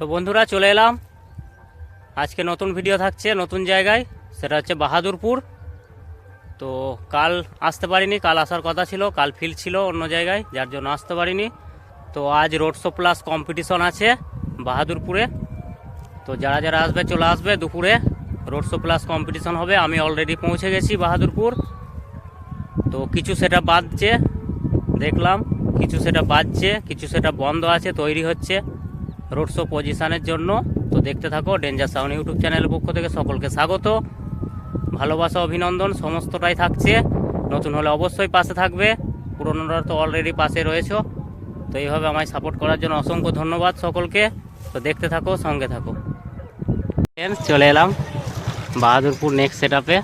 তো বন্ধুরা চলে এলাম। আজকে নতুন ভিডিও থাকছে, নতুন জায়গায়। সেটা হচ্ছে বাহাদুরপুর। তো কাল আসতে পারিনি, কাল আসার কথা ছিল, কাল ফিল্ড ছিল অন্য জায়গায়, যার জন্য আসতে পারিনি। তো আজ রোড শো প্লাস কম্পিটিশন আছে বাহাদুরপুরে। তো যারা যারা আসবে, চলে আসবে দুপুরে। রোড শো প্লাস কম্পিটিশন হবে, আমি অলরেডি পৌঁছে গেছি বাহাদুরপুর। তো কিছু সেটা বাজছে, দেখলাম। কিছু সেটা বাজছে, কিছু সেটা বন্ধ আছে, তৈরি হচ্ছে। রোড শো পজিশনের জন্য। তো দেখতে থাকো ডেঞ্জার সাউন্ড ইউটিউব চ্যানেলের পক্ষ থেকে সকলকে স্বাগত। ভালোবাসা অভিনন্দন সমস্তটাই থাকছে। নতুন হলে অবশ্যই পাশে থাকবে। পুরনোরা তো অলরেডি পাশে রয়েছো। তো এইভাবে আমায় সাপোর্ট করার জন্য অসংখ্য ধন্যবাদ সকলকে। তো দেখতে থাকো সঙ্গে থাকো। Friends, চলে এলাম বাহাদুরপুর নেক্সট সেট আপে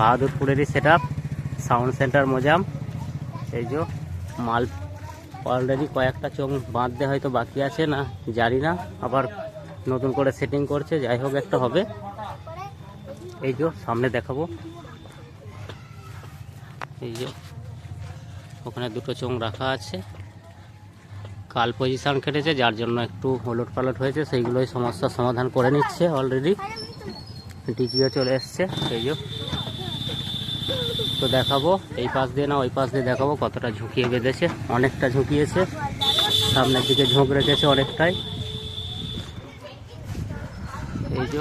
বাহাদুরপুরেরই সেট আপ সাউন্ড সেন্টার মোজাম। এই যে মাল অলরেডি কয়েকটা চোখ বাঁধতে হয়তো বাকি আছে না, জানি না। আবার নতুন করে সেটিং করছে, যাই হোক একটা হবে। এই যে, সামনে দেখাবো। এই যে, ওখানে দুটো চোখ রাখা আছে। কাল পজিশন কেটেছে যার জন্য একটু হলট পালট হয়েছে, সেইগুলোই সমস্যার সমাধান করে নিচ্ছে অলরেডি ডিজিও চলে এসছে যে। তো দেখাবো। এই পাশ দিয়ে না, ওই পাশ দিয়ে দেখাবো কতটা ঝুঁকিয়ে বেঁধেছে। অনেকটা ঝুঁকিয়েছে। সামনের দিকে ঝোঁক রেখেছে অনেকটাই। এই যে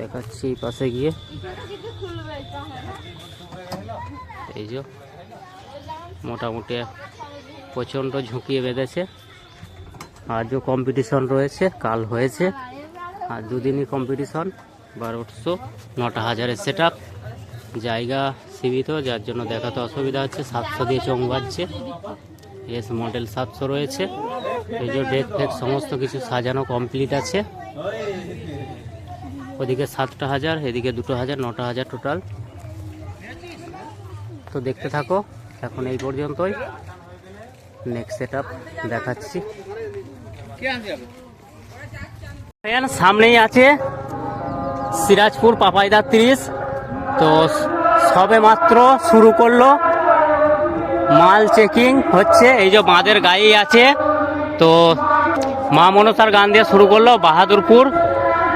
দেখাচ্ছি এই পাশে গিয়ে। এই যে মোটামুটি প্রচণ্ড ঝুঁকিয়ে বেঁধেছে। আজও কম্পিটিশন রয়েছে, কাল হয়েছে। আর দুদিনই কম্পিটিশন বারোশো নটা হাজারের সেট জায়গা সীমিত, যার জন্য দেখাতে অসুবিধা হচ্ছে। সাতশো দিয়ে চোখ বাজছে। এস মডেল সাতশো রয়েছে। এই যে ডেক ফেক সমস্ত কিছু সাজানো কমপ্লিট আছে। ওদিকে সাতটা হাজার, এদিকে দুটো হাজার, নটা হাজার টোটাল। তো দেখতে থাকো, এখন এই পর্যন্তই। নেক্সট সেট আপ দেখাচ্ছি সামনেই আছে সিরাজপুর পাপাইদা তিরিশ। তো সবে মাত্র শুরু করল। মাল চেকিং হচ্ছে, এই যে বাঁধের গায়েই আছে। তো মা মনসার গান দিয়ে শুরু করল, বাহাদুরপুর।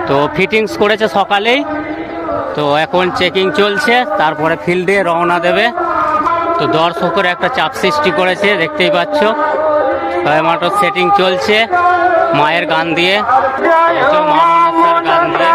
তো ফিটিংস করেছে সকালেই। তো এখন চেকিং চলছে, তারপরে ফিল্ডে রওনা দেবে। তো দর্শকের একটা চাপ সৃষ্টি করেছে, দেখতেই পাচ্ছ। মাত্র সেটিং চলছে, মায়ের গান দিয়ে। মা মনসার গান দিয়ে।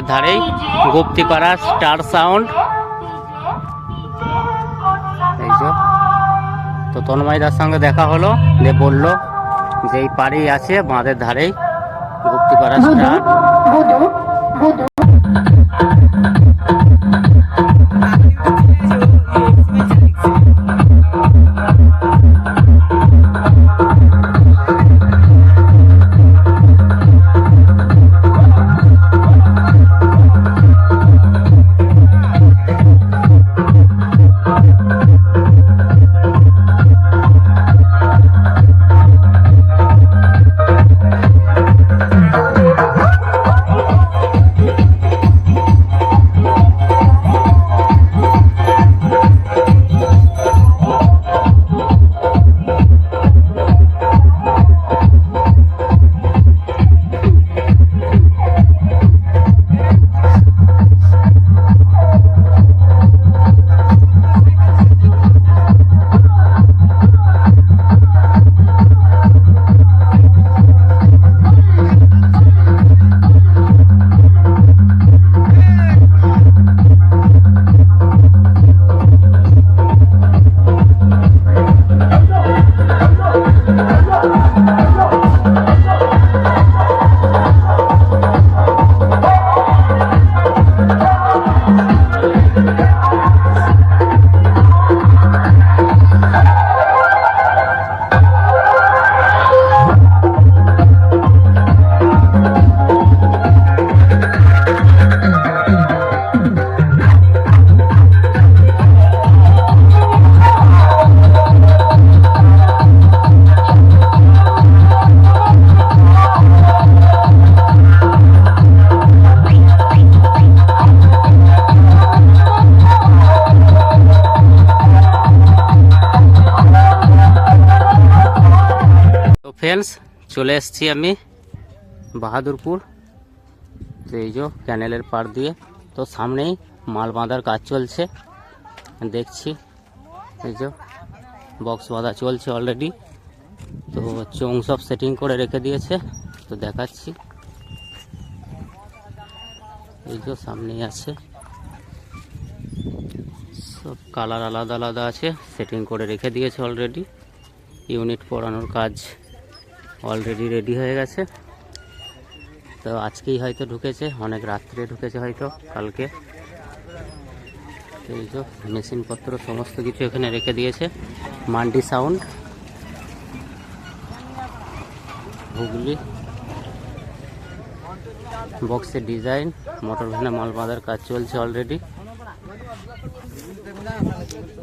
বাঁধের ধারেই গুপ্তিপাড়া স্টার সাউন্ড। এই যে তো তন্ময়দার সঙ্গে দেখা হলো যে বলল যে এই পাড়েই আছে বাঁধের ধারেই গুপ্তিপাড়া স্টার ফ্রেন্ডস চলে এসেছি আমি বাহাদুরপুর। তো এই যে ক্যানেলের পার দিয়ে, তো সামনেই মাল বাঁধার কাজ চলছে। দেখছি, এই যে বক্স বাঁধা চলছে অলরেডি তো চোং সব সেটিং করে রেখে দিয়েছে, তো দেখাচ্ছি। এই যে সামনেই আছে। সব কালার আলাদা আলাদা আছে সেটিং করে রেখে দিয়েছে অলরেডি ইউনিট পড়ানোর কাজ অলরেডি রেডি হয়ে গেছে। তো আজকেই হয়তো ঢুকেছে, অনেক রাত্রে ঢুকেছে হয়তো, কালকে। এই যে মেশিনপত্র সমস্ত কিছু এখানে রেখে দিয়েছে। মান্ডি সাউন্ড। হুগলি। বক্সের ডিজাইন, মোটর ভ্যানে মাল বাঁধার কাজ চলছে অলরেডি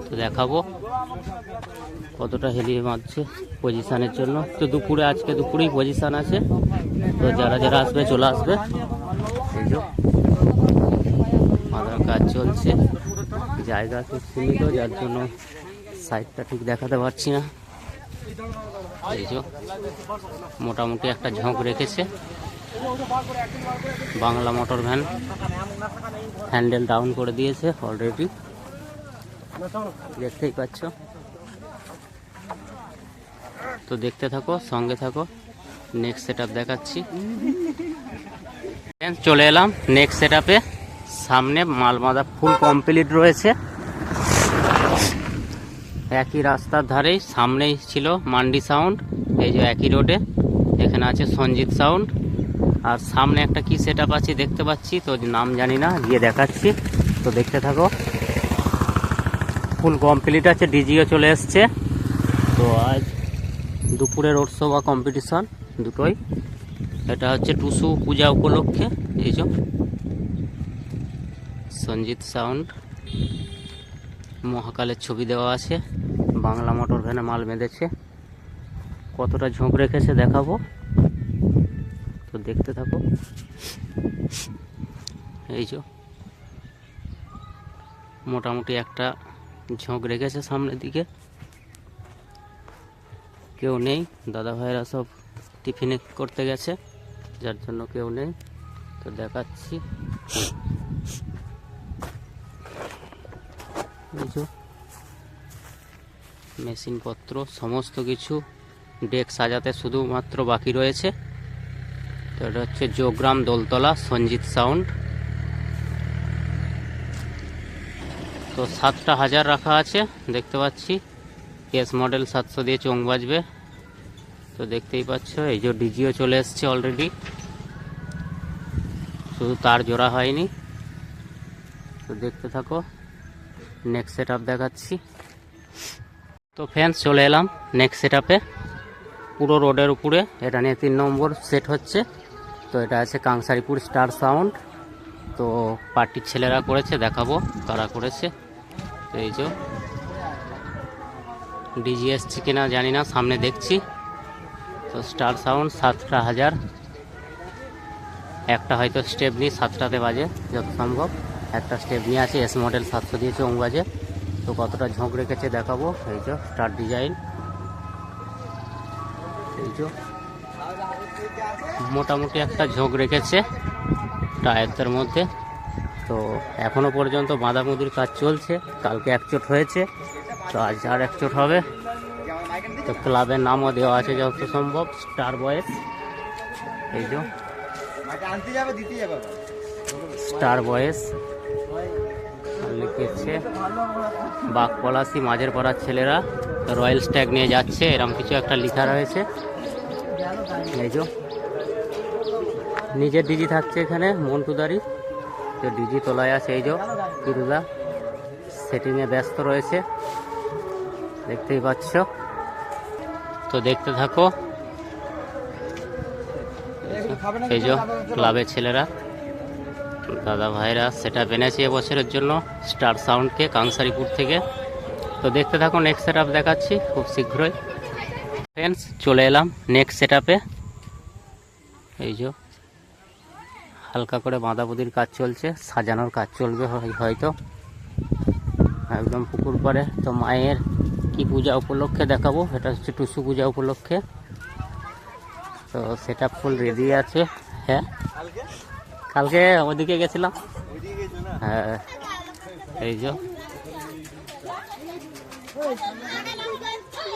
তো দেখাবো। কতটা হেলিয়ে মারছে পজিশানের জন্য। তো দুপুরে, আজকে দুপুরেই পজিশান আছে। তো যারা যারা আসবে, চলে আসবে। মাদার কাজ চলছে। জায়গা খুব সীমিত, যার জন্য সাইডটা ঠিক দেখাতে পারছি না। এই মোটামুটি একটা ঝোঁক রেখেছে। Bangla motor van handle down করে দিয়েছে অলরেডি দেখতেই পাচ্ছ। তো দেখতে থাকো, সঙ্গে থাকো। নেক্সট সেট দেখাচ্ছি। চলে এলাম। নেক্সট সেট সামনে মাল বাঁধা ফুল কমপ্লিট রয়েছে। একই রাস্তার ধারেই সামনেই ছিল মান্ডি সাউন্ড এই যে একই রোডে এখানে আছে সঞ্জিত সাউন্ড আর সামনে একটা কি সেট আছে দেখতে পাচ্ছি, তো নাম জানি না, গিয়ে দেখাচ্ছি। তো দেখতে থাকো। ফুল কমপ্লিট আছে ডিজিও চলে এসছে। তো আজ দুপুরে রোড শো বা কম্পিটিশন দুটোই। এটা হচ্ছে টুসু পূজা উপলক্ষে, এই যে। সঞ্জিত সাউন্ড মহাকালের ছবি দেওয়া আছে। বাংলা মোটর ভ্যানে মাল বেঁধেছে। কতটা ঝোঁক রেখেছে দেখাবো। তো দেখতে থাকো। এই যে। মোটামুটি একটা ঝোঁক রেখেছে সামনের দিকে। কেউ নেই। দাদা ভাইয়েরা সব টিফিনে করতে গেছে, যার জন্য কেউ নেই। তো দেখাচ্ছি। মেশিনপত্র, সমস্ত কিছু ডেক সাজাতে শুধুমাত্র বাকি রয়েছে। তো এটা হচ্ছে যোগগ্রাম দোলতলা, সঞ্জিত সাউন্ড। তো সাতটা হাজার রাখা আছে, দেখতে পাচ্ছি। কেস মডেল সাতশো দিয়ে চোখ বাজবে। তো দেখতেই পাচ্ছ, এই যে ডিজিও চলে এসছে অলরেডি শুধু তার জোড়া হয়নি। তো দেখতে থাকো নেক্সট সেট দেখাচ্ছি। তো ফ্যান্স চলে এলাম নেক্সট সেট পুরো রোডের উপরে, এটা নিয়ে তিন নম্বর সেট হচ্ছে। তো এটা আছে কাংসারিপুর স্টার সাউন্ড তো পার্টির ছেলেরা করেছে, দেখাবো কারা করেছে। এই যে ডিজি এসছে কিনা জানি না, সামনে দেখছি। তো স্টার সাউন্ড সাতটা হাজার। একটা হয়তো স্টেপ নিয়ে সাতটাতে বাজে, যত সম্ভব। একটা স্টেপ নিয়ে আছে এস মডেল সাতশো দিয়ে চোখ বাজে। তো কতটা ঝোঁক রেখেছে দেখাবো। এই যে স্টার ডিজাইন এই যে মোটামুটি একটা ঝোঁক রেখেছে টায়ারদের মধ্যে। তো এখনও পর্যন্ত বাঁধামুদির কাজ চলছে। কালকে একচোট হয়েছে, তো আজ আর একচোট হবে। তো ক্লাবের নামও দেওয়া আছে যত সম্ভব, স্টার বয়েস এই যে। স্টার বয়েস লিখেছে, বাঘ পলাশি, মাঝের পাড়ার ছেলেরা। রয়্যাল স্ট্যাগ নিয়ে যাচ্ছে এরকম কিছু একটা লেখা রয়েছে। এই যে। নিজের ডিজি থাকছে এখানে মন্টুদারি তো ডিজি তোলায় আছে এই যে কিরুদা সেটিংয়ে ব্যস্ত রয়েছে। দেখতেই পাচ্ছ। তো দেখতে থাকো। এই যে ক্লাবের ছেলেরা, দাদা ভাইরা সেটা এনেছে এবছরের জন্য স্টার সাউন্ডকে কাংসারিপুর থেকে। তো দেখতে থাকো নেক্সট সেট দেখাচ্ছি খুব শীঘ্রই। ফ্রেন্ডস চলে এলাম নেক্সট সেট এই যে হালকা করে বাঁধাবুদির কাজ চলছে সাজানোর কাজ চলবে হয়- হয়তো। একদম পুকুর পাড়ে। তো মায়ের কি পূজা উপলক্ষে দেখাবো? এটা হচ্ছে টুসু পূজা উপলক্ষে। তো সেটা ফুল রেডি আছে হ্যাঁ। কালকে? ওদিকে গেছিলাম। হ্যাঁ এই যে।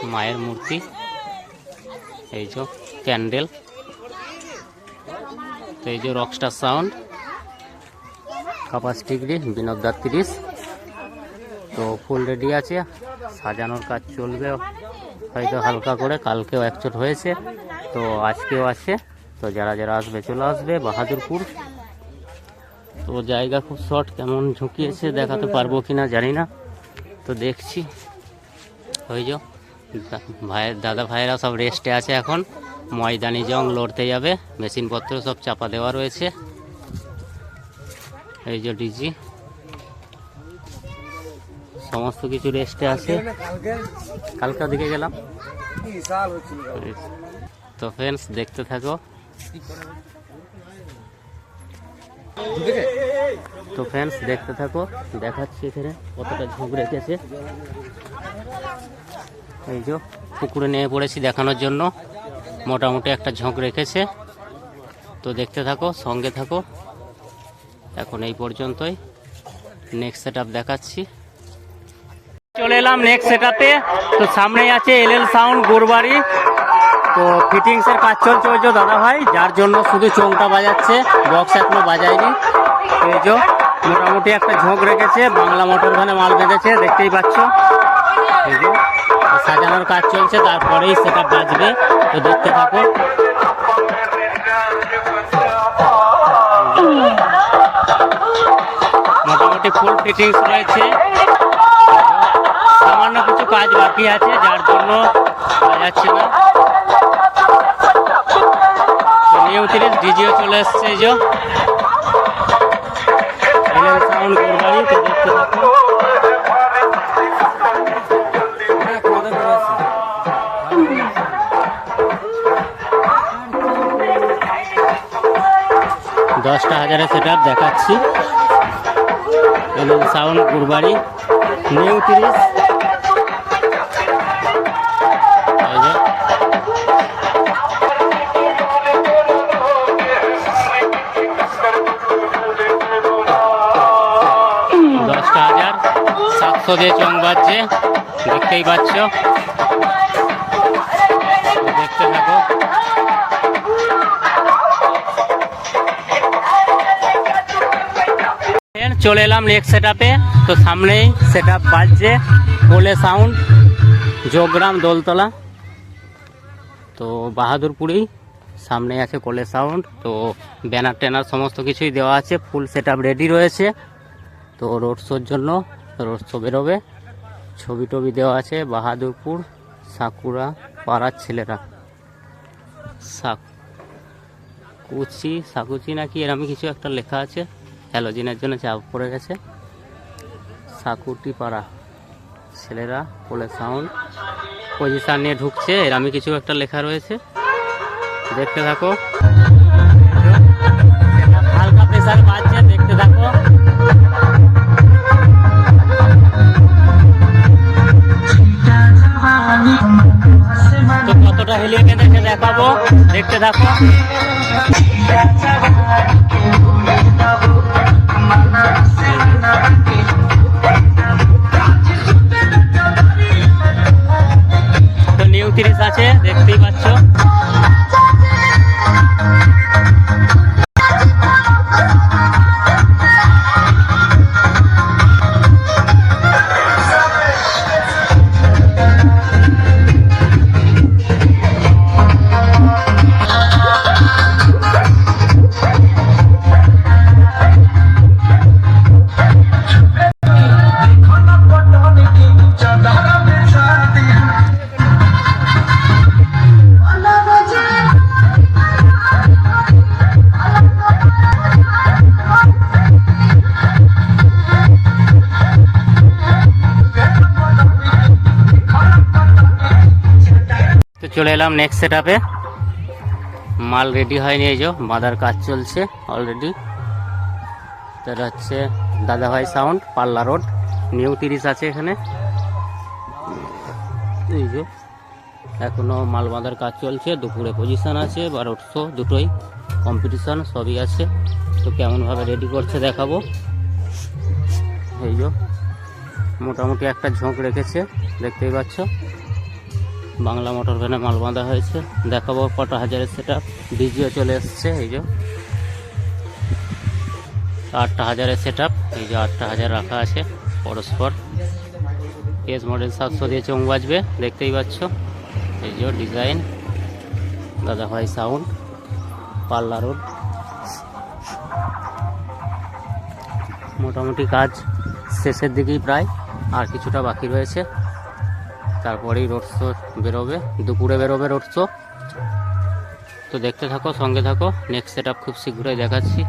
মায়ের মূর্তি এই যে ক্যান্ডেল। তো এই যে রকস্টার সাউন্ড কাপাস ডিগ্রি, বিনোদ দাস তিরিশ। তো ফুল রেডি আছে, সাজানোর কাজ চলবে, হয়তো হালকা করে, কালকেও একচোট হয়েছে। তো আজকেও আছে, তো যারা যারা আসবে চলে আসবে, বাহাদুরপুর। তো জায়গা খুব শর্ট কেমন ঝুঁকিয়েছে দেখাতে পারব কি না জানি না। তো দেখছি, ওই যে ভাইয়ের দাদা ভাইয়েরা সব রেস্টে আছে এখন। ময়দানি জং লড়তে যাবে, মেশিনপত্র সব চাপা দেওয়া রয়েছে। এই যে ডিজি। সমস্ত কিছু রেস্টে আছে। কালকে দিকে গেলাম। তো ফ্রেন্ডস দেখতে থাকো। তো ফ্রেন্ডস দেখতে থাকো। দেখাচ্ছি এখানে কতটা ঝুঁক রেখেছে। এই যে পুকুরে নিয়ে পড়েছি দেখানোর জন্য। মোটামুটি একটা ঝোঁক রেখেছে। তো দেখতে থাকো, সঙ্গে থাকো। এখন এই পর্যন্তই। নেক্সট সেট দেখাচ্ছি। চলে এলাম নেক্সট সেটাতে তো সামনেই আছে এল এল সাউন্ড, গোরবাড়ি। তো ফিটিংস এর কাজ চলছে ওই যে দাদা ভাই যার জন্য শুধু চোংটা বাজাচ্ছে বক্স এখনও বাজায়নি। এই যে মোটামুটি একটা ঝোঁক রেখেছে, বাংলা মোটর ভ্যানে মাল বেঁধেছে, দেখতেই পাচ্ছ। এই যে। সাজানোর কাজ চলছে, তারপরেই সেটা বাজবে। তো দেখতে থাকো। মোটামুটি ফুল ফিটিংস রয়েছে। সামান্য কিছু কাজ বাকি আছে, যার জন্য যাচ্ছে না। চলে এসছে যে। সাউন্ড করবারই তো দেখতে থাকো। দশটা হাজারের সেট দেখাচ্ছি। এবং সাউন্ড গুরবাড়ি। নিউ তিরিশ। দশটা হাজার। সাতশো বাজছে। দেখতেই পাচ্ছ। দেখতে থাকো। চলে এলাম নেক্সট সেট তো সামনেই সেট আপ বাজছে কোলে সাউন্ড যোগগ্রাম দোলতলা। তো বাহাদুরপুরেই সামনে আছে কোলে সাউন্ড তো ব্যানার ট্যানার সমস্ত কিছুই দেওয়া আছে ফুল সেট রেডি রয়েছে। তো রোড শোর জন্য রোড শো বেরোবে। ছবি টবি দেওয়া আছে, বাহাদুরপুর, সাকুরা পাড়ার ছেলেরা। সাকুচি সাকুচি নাকি এরকম কিছু একটা লেখা আছে। হ্যালোজিনের জন্য চাপ পড়ে গেছে। সাকুটি পাড়া ছেলেরা কোলে সাউন্ড পজিশন নিয়ে ঢুকছে। এর আমি কিছু একটা লেখা রয়েছে। দেখতে থাকো। হালকা প্রেসার বাজছে দেখতে থাকো। তো কতটা দেখাবো? দেখতে থাকো। তো নিউ তিরিশ আছে দেখতেই পাচ্ছ। চলে এলাম নেক্সট সেট আপে মাল রেডি হয়নি এই যে, বাঁধার কাজ চলছে অলরেডি তো এটা হচ্ছে দাদাভাই সাউন্ড পাল্লা রোড নিউ তিরিশ আছে এখানে। এই যে, এখনও মাল বাঁধার কাজ চলছে, দুপুরে পজিশন আছে বারোশো দুটোই কম্পিটিশন সবই আছে। তো কেমনভাবে রেডি করছে দেখাবো। এই যে, মোটামুটি একটা ঝোঁক রেখেছে, দেখতেই পাচ্ছ। বাংলা মোটর ভ্যানে মাল বাঁধা হয়েছে। দেখাবো কটা হাজারের সেটা ডিজিও চলে এসছে, এই যে। আটটা হাজারের সেট আপ এই যে আটটা হাজার রাখা আছে পরস্পর। এস মডেল সাতশো দিয়ে চোখ বাজবে, দেখতেই পাচ্ছ। এই যে ডিজাইন দাদা ভাই সাউন্ড পাল্লা রোড মোটামুটি কাজ শেষের দিকেই প্রায়, আর কিছুটা বাকি রয়েছে। তারপরেই রোড শো বেরোবে, দুপুরে বেরোবে রোড শো তো দেখতে থাকো, সঙ্গে থাকো। নেক্সট সেট খুব শীঘ্রই দেখাচ্ছি।